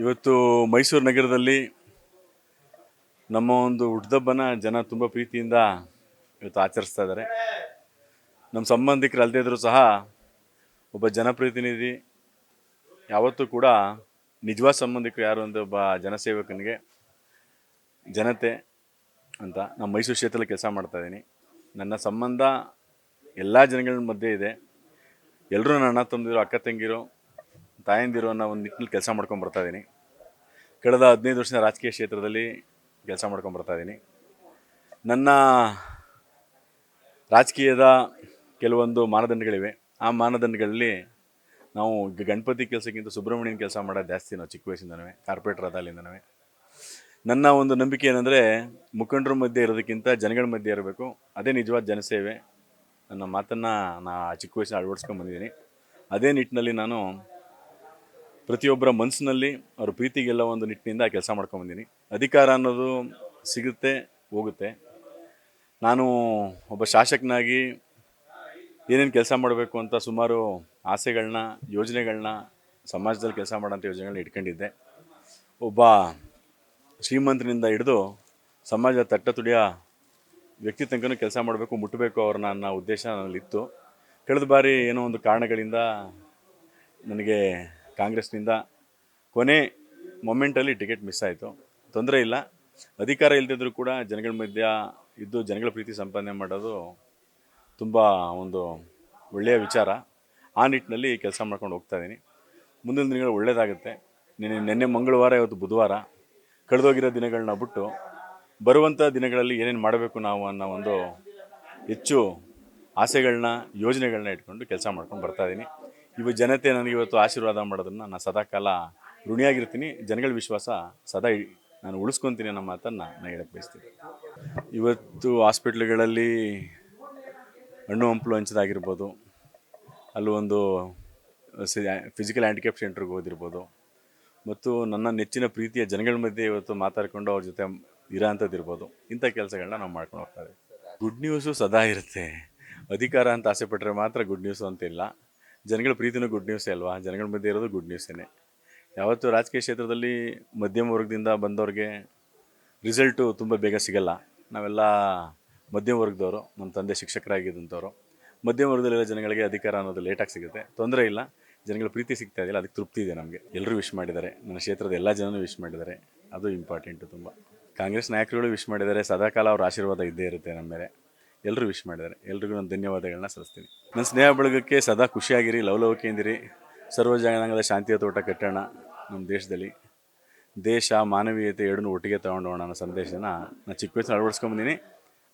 ಇವತ್ತು ಮೈಸೂರು ನಗರದಲ್ಲಿ ನಮ್ಮ ಒಂದು ಹುಟ್ಟದಬ್ಬನ ಜನ ತುಂಬ ಪ್ರೀತಿಯಿಂದ ಇವತ್ತು ಆಚರಿಸ್ತಾ ಇದ್ದಾರೆ. ನಮ್ಮ ಸಂಬಂಧಿಕರು ಅಲ್ಲದೇ ಇದ್ರೂ ಸಹ ಒಬ್ಬ ಜನಪ್ರತಿನಿಧಿ, ಯಾವತ್ತೂ ಕೂಡ ನಿಜವಾದ ಸಂಬಂಧಿಕರು ಯಾರು ಅಂದರೆ ಒಬ್ಬ ಜನಸೇವಕನಿಗೆ ಜನತೆ ಅಂತ ನಾನು ಮೈಸೂರು ಕ್ಷೇತ್ರದಲ್ಲಿ ಕೆಲಸ ಮಾಡ್ತಾಯಿದ್ದೀನಿ ನನ್ನ ಸಂಬಂಧ ಎಲ್ಲ ಜನಗಳ ಮಧ್ಯೆ ಇದೆ. ಎಲ್ಲರೂ ನನ್ನ ಅಣ್ಣ ತಮ್ಮದಿರು, ಅಕ್ಕ ತಂಗಿರು ತಾಯಂದಿರು ಅನ್ನೋ ಒಂದು ನಿಟ್ಟಿನಲ್ಲಿ ಕೆಲಸ ಮಾಡ್ಕೊಂಡು ಬರ್ತಾ ಇದ್ದೀನಿ ಕಳೆದ ಹದಿನೈದು ವರ್ಷದ ರಾಜಕೀಯ ಕ್ಷೇತ್ರದಲ್ಲಿ ಕೆಲಸ ಮಾಡ್ಕೊಂಡು ಬರ್ತಾ ಇದ್ದೀನಿ ನನ್ನ ರಾಜಕೀಯದ ಕೆಲವೊಂದು ಮಾನದಂಡಗಳಿವೆ. ಆ ಮಾನದಂಡಗಳಲ್ಲಿ ನಾವು ಗಣಪತಿ ಕೆಲಸಕ್ಕಿಂತ ಸುಬ್ರಹ್ಮಣ್ಯನ ಕೆಲಸ ಮಾಡೋದು ಜಾಸ್ತಿ ನಾವು ಚಿಕ್ಕ ವಯಸ್ಸಿಂದನೂ ಕಾರ್ಪೊರೇಟರ್ ಅದಾಲಿಂದನೂ ನನ್ನ ಒಂದು ನಂಬಿಕೆ ಏನಂದರೆ, ಮುಖಂಡರ ಮಧ್ಯೆ ಇರೋದಕ್ಕಿಂತ ಜನಗಳ ಮಧ್ಯೆ ಇರಬೇಕು. ಅದೇ ನಿಜವಾದ ಜನಸೇವೆ. ನನ್ನ ಮಾತನ್ನು ನಾ ಚಿಕ್ಕ ವಯಸ್ಸಿನ ಅಳವಡಿಸ್ಕೊಂಡು ಬಂದಿದ್ದೀನಿ. ಅದೇ ನಿಟ್ಟಿನಲ್ಲಿ ನಾನು ಪ್ರತಿಯೊಬ್ಬರ ಮನಸ್ಸಿನಲ್ಲಿ ಅವ್ರ ಪ್ರೀತಿಗೆಲ್ಲ ಒಂದು ನಿಟ್ಟಿನಿಂದ ಕೆಲಸ ಮಾಡ್ಕೊಂಬಂದಿನಿ ಅಧಿಕಾರ ಅನ್ನೋದು ಸಿಗುತ್ತೆ, ಹೋಗುತ್ತೆ. ನಾನು ಒಬ್ಬ ಶಾಸಕನಾಗಿ ಏನೇನು ಕೆಲಸ ಮಾಡಬೇಕು ಅಂತ ಸುಮಾರು ಆಸೆಗಳನ್ನ ಯೋಜನೆಗಳನ್ನ ಸಮಾಜದಲ್ಲಿ ಕೆಲಸ ಮಾಡೋಂಥ ಯೋಜನೆಗಳನ್ನ ಇಟ್ಕೊಂಡಿದ್ದೆ. ಒಬ್ಬ ಶ್ರೀಮಂತನಿಂದ ಹಿಡಿದು ಸಮಾಜ ತಟ್ಟ ತುಡಿಯ ವ್ಯಕ್ತಿ ತನಕನೂ ಕೆಲಸ ಮಾಡಬೇಕು ಮುಟ್ಟಬೇಕು ಅವ್ರ ನನ್ನ ಉದ್ದೇಶ ನನ್ನಲ್ಲಿತ್ತು ಕಳೆದ ಬಾರಿ ಏನೋ ಒಂದು ಕಾರಣಗಳಿಂದ ನನಗೆ ಕಾಂಗ್ರೆಸ್ನಿಂದ ಕೊನೆ ಮೊಮೆಂಟಲ್ಲಿ ಟಿಕೆಟ್ ಮಿಸ್ ಆಯಿತು. ತೊಂದರೆ ಇಲ್ಲ. ಅಧಿಕಾರ ಇಲ್ಲದಿದ್ದರೂ ಕೂಡ ಜನಗಳ ಮಧ್ಯ ಇದ್ದು ಜನಗಳ ಪ್ರೀತಿ ಸಂಪಾದನೆ ಮಾಡೋದು ತುಂಬ ಒಂದು ಒಳ್ಳೆಯ ವಿಚಾರ. ಆ ನಿಟ್ಟಿನಲ್ಲಿ ಕೆಲಸ ಮಾಡ್ಕೊಂಡು ಹೋಗ್ತಾ ಇದ್ದೀನಿ. ಮುಂದಿನ ದಿನಗಳು ಒಳ್ಳೆಯದಾಗುತ್ತೆ. ನಿನ್ನೆ ನಿನ್ನೆ ಮಂಗಳವಾರ, ಇವತ್ತು ಬುಧವಾರ ಕಳೆದೋಗಿರೋ ದಿನಗಳನ್ನ ಬಿಟ್ಟು ಬರುವಂಥ ದಿನಗಳಲ್ಲಿ ಏನೇನು ಮಾಡಬೇಕು ನಾವು ಅನ್ನೋ ಒಂದು ಹೆಚ್ಚು ಆಸೆಗಳನ್ನ ಯೋಜನೆಗಳನ್ನ ಇಟ್ಕೊಂಡು ಕೆಲಸ ಮಾಡ್ಕೊಂಡು ಬರ್ತಾ ಇದ್ದೀನಿ. ಇವ ಜನತೆ ನನಗೆ ಇವತ್ತು ಆಶೀರ್ವಾದ ಮಾಡೋದನ್ನು ನಾನು ಸದಾಕಾಲ ಋಣಿಯಾಗಿರ್ತೀನಿ. ಜನಗಳ ವಿಶ್ವಾಸ ಸದಾ ನಾನು ಉಳಿಸ್ಕೊತೀನಿ ಅನ್ನೋ ಮಾತನ್ನು ನಾನು ಹೇಳಕ್ಕೆ ಬಯಸ್ತೀನಿ. ಇವತ್ತು ಹಾಸ್ಪಿಟ್ಲ್ಗಳಲ್ಲಿ ಹಣ್ಣು ಹಂಪಲು ಹಂಚದಾಗಿರ್ಬೋದು. ಅಲ್ಲೊಂದು ಒಂದು ಫಿಸಿಕಲ್ ಹ್ಯಾಂಡಿಕ್ಯಾಪ್ ಸೆಂಟ್ರಿಗೆ ಹೋದಿರ್ಬೋದು. ಮತ್ತು ನನ್ನ ನೆಚ್ಚಿನ ಪ್ರೀತಿಯ ಜನಗಳ ಮಧ್ಯೆ ಇವತ್ತು ಮಾತಾಡ್ಕೊಂಡು ಅವ್ರ ಜೊತೆ ಇರೋ ಅಂಥದ್ದು ಇರ್ಬೋದು ಇಂಥ ಕೆಲಸಗಳನ್ನ ನಾವು ಮಾಡ್ಕೊಂಡು ಹೋಗ್ತಾ ಇದ್ದೀವಿ. ಗುಡ್ ನ್ಯೂಸು ಸದಾ ಇರುತ್ತೆ. ಅಧಿಕಾರ ಅಂತ ಆಸೆ ಪಟ್ಟರೆ ಮಾತ್ರ ಗುಡ್ ನ್ಯೂಸು ಅಂತ ಇಲ್ಲ. ಜನಗಳ ಪ್ರೀತಿನೂ ಗುಡ್ ನ್ಯೂಸೇ ಅಲ್ವಾ? ಜನಗಳ ಮಧ್ಯೆ ಇರೋದು ಗುಡ್ ನ್ಯೂಸೇನೆ ಯಾವತ್ತು ರಾಜಕೀಯ ಕ್ಷೇತ್ರದಲ್ಲಿ ಮಧ್ಯಮ ವರ್ಗದಿಂದ ಬಂದವ್ರಿಗೆ ರಿಸಲ್ಟು ತುಂಬ ಬೇಗ ಸಿಗಲ್ಲ. ನಾವೆಲ್ಲ ಮಧ್ಯಮ ವರ್ಗದವರು, ನಮ್ಮ ತಂದೆ ಶಿಕ್ಷಕರಾಗಿದ್ದಂಥವ್ರು. ಮಧ್ಯಮ ವರ್ಗದಲ್ಲಿರೋ ಜನಗಳಿಗೆ ಅಧಿಕಾರ ಅನ್ನೋದು ಲೇಟಾಗಿ ಸಿಗುತ್ತೆ. ತೊಂದರೆ ಇಲ್ಲ. ಜನಗಳ ಪ್ರೀತಿ ಸಿಗ್ತಾ ಇದೆಯಲ್ಲ ಅದಕ್ಕೆ ತೃಪ್ತಿ ಇದೆ ನಮಗೆ. ಎಲ್ಲರೂ ವಿಶ್ ಮಾಡಿದ್ದಾರೆ. ನನ್ನ ಕ್ಷೇತ್ರದ ಎಲ್ಲ ಜನನೂ ವಿಶ್ ಮಾಡಿದ್ದಾರೆ. ಅದು ಇಂಪಾರ್ಟೆಂಟು ತುಂಬ. ಕಾಂಗ್ರೆಸ್ ನಾಯಕರುಗಳು ವಿಶ್ ಮಾಡಿದ್ದಾರೆ. ಸದಾಕಾಲ ಅವ್ರ ಆಶೀರ್ವಾದ ಇದ್ದೇ ಇರುತ್ತೆ ನಮ್ಮ ಮೇಲೆ. ಎಲ್ಲರೂ ವಿಶ್ ಮಾಡಿದ್ದಾರೆ. ಎಲ್ರಿಗೂ ನಾನು ಧನ್ಯವಾದಗಳನ್ನ ಸಲ್ಲಿಸ್ತೀನಿ. ನನ್ನ ಸ್ನೇಹ ಬಳಗಕ್ಕೆ ಸದಾ ಖುಷಿಯಾಗಿರಿ, ಲವಲವಿಕೆಯಿಂದಿರಿ. ಸರ್ವ ಜನಾಂಗದ ಶಾಂತಿಯ ತೋಟ ಕಟ್ಟೋಣ ನಮ್ಮ ದೇಶದಲ್ಲಿ. ದೇಶ ಮಾನವೀಯತೆ ಎರಡನ್ನೂ ಒಟ್ಟಿಗೆ ತಗೊಂಡೋಣ ಅನ್ನೋ ಸಂದೇಶನ ನಾನು ಚಿಕ್ಕ ವಯಸ್ಸಲ್ಲಿ ಅಳವಡಿಸ್ಕೊಂಬಂದಿನಿ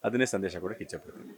ಅದನ್ನೇ ಸಂದೇಶ ಕೂಡ ಇಚ್ಛೆಪಡ್ತೀನಿ